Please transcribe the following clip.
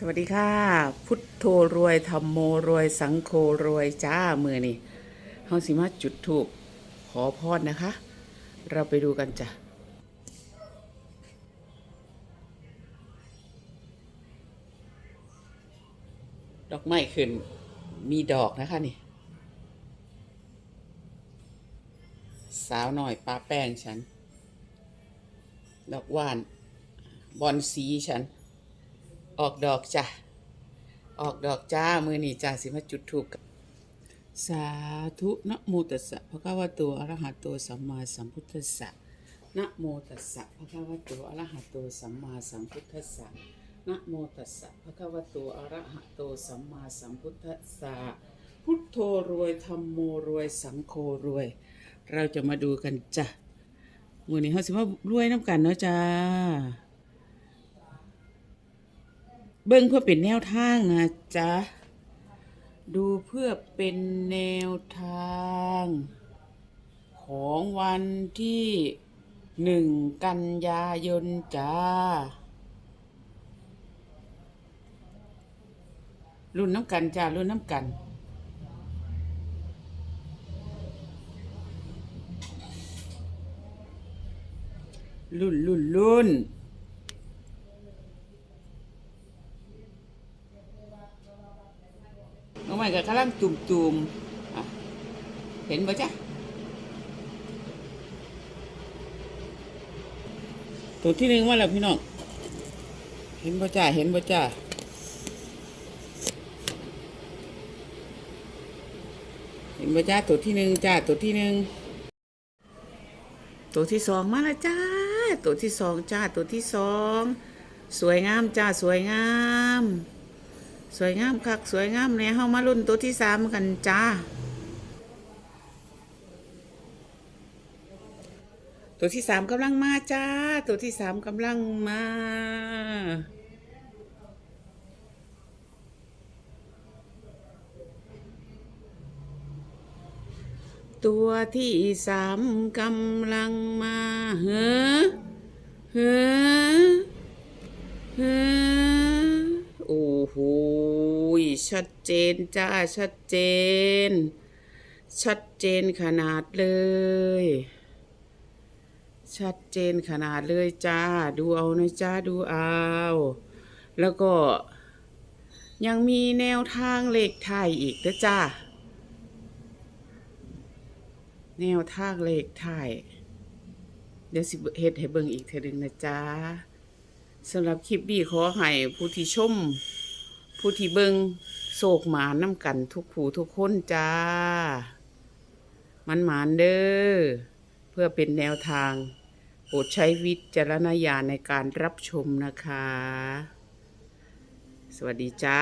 สวัสดีค่ะ พุทโธรวยธรรมโมรวยสังโฆรวยจ้ามือนี่เฮาสิมาจุดถูกขอพรนะคะ เราไปดูกันจ้ะดอกไม้ขึ้น มีดอกนะคะนี่ สาวหน่อยปลาแป้งฉัน ดอกหว่าน บอนสีฉัน ออกดอกจ้ะ ออกดอกจ้า มือนี่จ้าสิมาจุดถูกกับสาธุนะโมตัสสะภะคะวะโตอรหะโตสัมมาสัมพุทธัสสะนะโมตัสสะภะคะวะโตอรหะโตสัมมาสัมพุทธัสสะนะโมตัสสะภะคะวะโตอรหะโตสัมมาสัมพุทธัสสะพุทโธรวยธรรมโมรวยสังโฆรวย เราจะมาดูกันจ้ะมือนี้เขาสิว่ารวยน้ำกันเนาะจ้า เบิ้งเพื่อเป็นแนวทางนะจ๊ะ ดูเพื่อเป็นแนวทาง ของวันที่หนึ่งกันยายนจ้า รุ่นน้ำกันจ้า รุ่นน้ำกันรุ่นรุ่นรุ่น องใหม่ก็กำลังจุ่มจุมๆอะเห็นปะจ๊ะตัวที่หนึ่งว่าแล้วพี่น้องเห็นปะจ้าเห็นปะจ้าเห็นปะจ้าตัวที่หนึ่งจ้าตัวที่หนึ่งตัวที่สองมาแล้วจ้า ตัวที่สองจ้าตัวที่สองสวยงามจ้าสวยงาม สวยงามคักสวยงามเนี่ยเฮามารุ่นตัวที่สามกันจ้า ตัวที่สามกำลังมาจ้า ตัวที่สามกำลังมา ตัวที่สามกำลังมาเฮ้อเฮ้อ ชัดเจนจ้าชัดเจน ชัดเจนขนาดเลย ชัดเจนขนาดเลยจ้า ดูเอานะจ้าดูเอา แล้วก็ยังมีแนวทางเลขไทยอีกนะจ้าแนวทางเลขไทยเดี๋ยวสิเฮ็ดให้เบิ่งอีกเทอนึงนะจ้าสำหรับคลิปนี้ขอให้ผู้ที่ชม ผู้ที่เบิง โศกหมานน้ำกันทุกผู้ทุกคนจ้า มันหมานเด้อ เพื่อเป็นแนวทาง โปรดใช้วิจารณญาณในการรับชมนะคะ สวัสดีจ้า